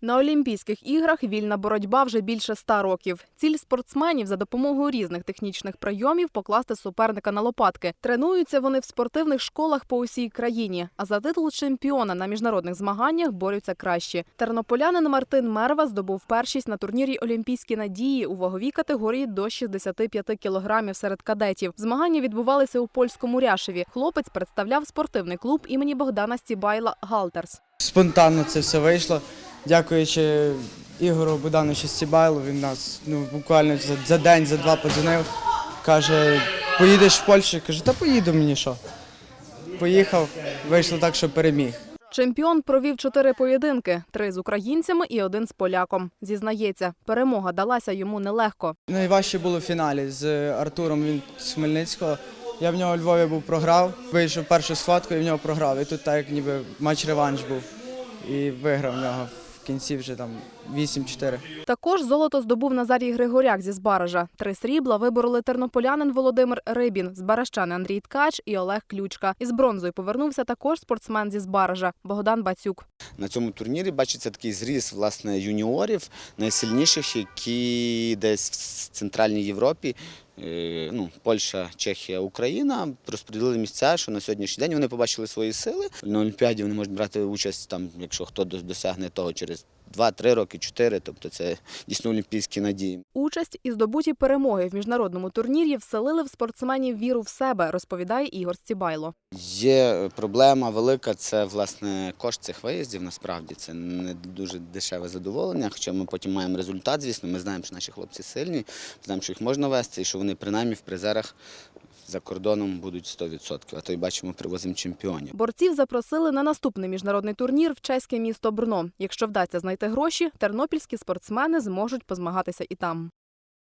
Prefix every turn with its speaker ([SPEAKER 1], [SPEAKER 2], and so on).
[SPEAKER 1] На Олімпійських іграх вільна боротьба вже більше ста років. Ціль спортсменів за допомогою різних технічних прийомів покласти суперника на лопатки. Тренуються вони в спортивних школах по усій країні. А за титул чемпіона на міжнародних змаганнях борються кращі. Тернополянин Мартин Мерва здобув першість на турнірі Олімпійські надії у ваговій категорії до 65 кілограмів серед кадетів. Змагання відбувалися у польському Ряшеві. Хлопець представляв спортивний клуб імені Богдана Стібайла Галтерс.
[SPEAKER 2] Спонтанно це все вийшло. Дякуючи Ігору Богдановичу Стібайлу, він нас ну, буквально за, за день, за два подзвонив. Каже, поїдеш в Польщу? Кажу, та поїду мені що. Поїхав, вийшло так, що переміг.
[SPEAKER 1] Чемпіон провів чотири поєдинки: три з українцями і один з поляком. Зізнається, перемога далася йому нелегко.
[SPEAKER 2] Найважче було в фіналі з Артуром, він з Хмельницького. Я в нього у Львові був програв, вийшов першу схватку і в нього програв. І тут так ніби матч-реванш був. І виграв в нього кінці вже там 8-4.
[SPEAKER 1] Також золото здобув Назарій Григоряк зі Збаража. Три срібла вибороли тернополянин Володимир Рибін, збаращани Андрій Ткач і Олег Ключка. Із бронзою повернувся також спортсмен зі Збаража Богдан Бацюк.
[SPEAKER 3] На цьому турнірі бачиться такий зріс власне юніорів, найсильніших, які десь в Центральній Європі. Е, Ну, Польща, Чехія, Україна розподілили місця, що на сьогоднішній день вони побачили свої сили. На Олімпіаді вони можуть брати участь там, якщо хто дос- досягне того через 2-3 роки, 4, тобто це дійсно олімпійські надії.
[SPEAKER 1] Участь і здобуті перемоги в міжнародному турнірі вселили в спортсменів віру в себе, розповідає Ігор Стібайло.
[SPEAKER 3] Є проблема велика, це власне кошт цих виїздів. Насправді це не дуже дешеве задоволення. Хоча ми потім маємо результат, звісно, ми знаємо, що наші хлопці сильні, знаємо, що їх можна вести, і що вони принаймні в призерах за кордоном будуть 100%. А то й бачимо, привозимо чемпіонів.
[SPEAKER 1] Борців запросили на наступний міжнародний турнір в чеське місто Брно. Якщо вдасться знайти гроші, тернопільські спортсмени зможуть позмагатися і там.